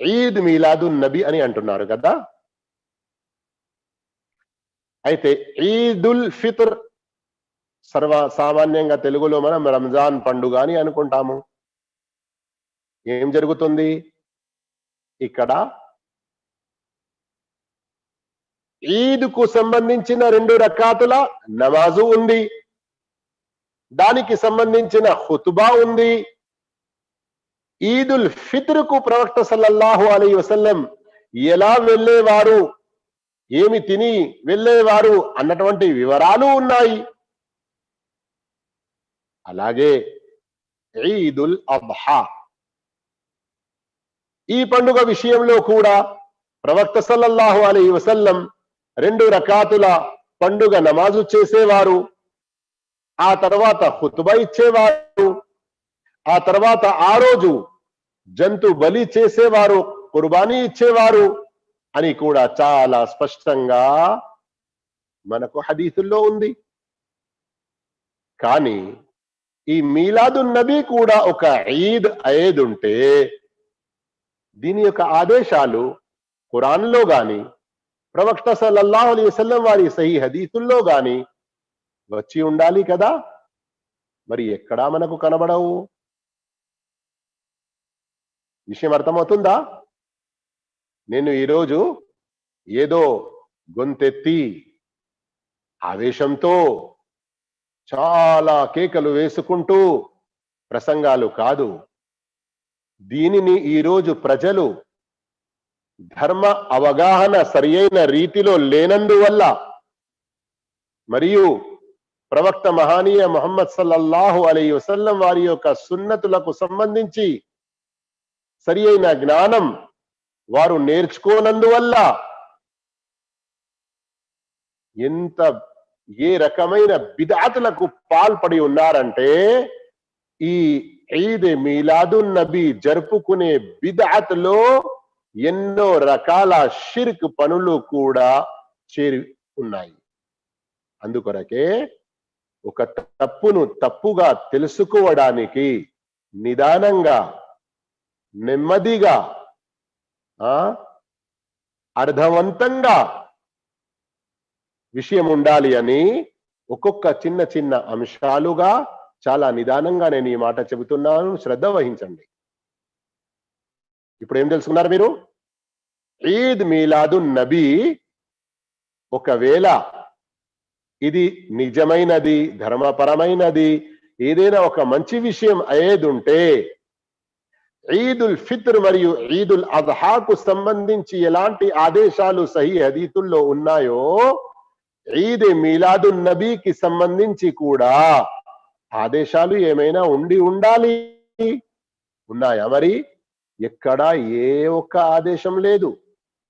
ఈద్ మీలాదు నబి అని అంటున్నారు కదా? అయితే ఈదుల్ ఫిత్ర్ సర్వ సామాన్యంగా తెలుగులో మనం రంజాన్ పండుగ అని అనుకుంటాము. ఏం జరుగుతుంది? ఇక్కడ ఈద్కు సంబంధించిన రెండు రకాతుల నమాజు ఉంది. దానికి సంబంధించిన హుతుబా ఉంది. ఈదుల్ ఫిత్ర్కు ప్రవక్త సల్లల్లాహు అలీ వసల్లం ఎలా వెళ్ళేవారు? ఏమి తిని వెళ్ళేవారు? అన్నటువంటి వివరాలు ఉన్నాయి. అలాగే ఈదుల్ అబ్హా ఈ పండుగ విషయంలో కూడా ప్రవక్త సల్లల్లాహు అలీ వసల్లం రెండు రకాతుల పండుగ నమాజు చేసేవారు. ఆ తర్వాత హుతుబ ఇచ్చేవారు. ఆ తర్వాత ఆ రోజు జంతు బలి చేసేవారు కుర్బానీ ఇచ్చేవారు అని కూడా చాలా స్పష్టంగా మనకు హదీసుల్లో ఉంది. కానీ ఈ మీలాదు నబీ కూడా ఒక ఈద్ అయేద్ ఉంటే దీని యొక్క ఆదేశాలు ఖురాన్లో గాని ప్రవక్త సల్లల్లాహు అలీ వసల్లం వారి సహీ హదీసుల్లో గాని వచ్చి ఉండాలి కదా. మరి ఎక్కడా మనకు కనబడవు. విషయం అర్థమవుతుందా? నేను ఈరోజు ఏదో గొంతెత్తి ఆవేశంతో చాలా కేకలు వేసుకుంటూ ప్రసంగాలు కాదు. దీనిని ఈరోజు ప్రజలు ధర్మ అవగాహన సరియైన రీతిలో లేనందువల్ల మరియు ప్రవక్త మహానీయ మొహమ్మద్ సల్లల్లాహు అలీ వసల్లం వారి యొక్క సున్నతులకు సంబంధించి సరి అయిన జ్ఞానం వారు నేర్చుకోనందువల్ల ఎంత ఏ రకమైన బిదాతులకు పాల్పడి ఉన్నారంటే ఈ ఈద్ మీలాదు నబీ జరుపుకునే బిదాత్లో ఎన్నో రకాల షిర్క్ పనులు కూడా చేరి ఉన్నాయి. అందుకొరకే ఒక తప్పును తప్పుగా తెలుసుకోవడానికి నిదానంగా నెమ్మదిగా ఆ అర్థవంతంగా విషయం ఉండాలి అని ఒక్కొక్క చిన్న చిన్న అంశాలుగా చాలా నిదానంగా నేను ఈ మాట చెబుతున్నాను. శ్రద్ధ వహించండి. ఇప్పుడు ఏం తెలుసుకున్నారు మీరు? ఈద్ మీలాదు నబీ ఒకవేళ ఇది నిజమైనది ధర్మపరమైనది ఏదైనా ఒక మంచి విషయం అయ్యేది ఉంటే ఈదుల్ ఫిత్ర్ మరియు ఈదుల్ అద్హాకు సంబంధించి ఎలాంటి ఆదేశాలు సహీ హదీతుల్లో ఉన్నాయో ఈద్ మీలాదు నబీకి సంబంధించి కూడా ఆదేశాలు ఏమైనా ఉండి ఉండాలి? ఉన్నాయా మరి? ఎక్కడా ఏ ఒక్క ఆదేశం లేదు.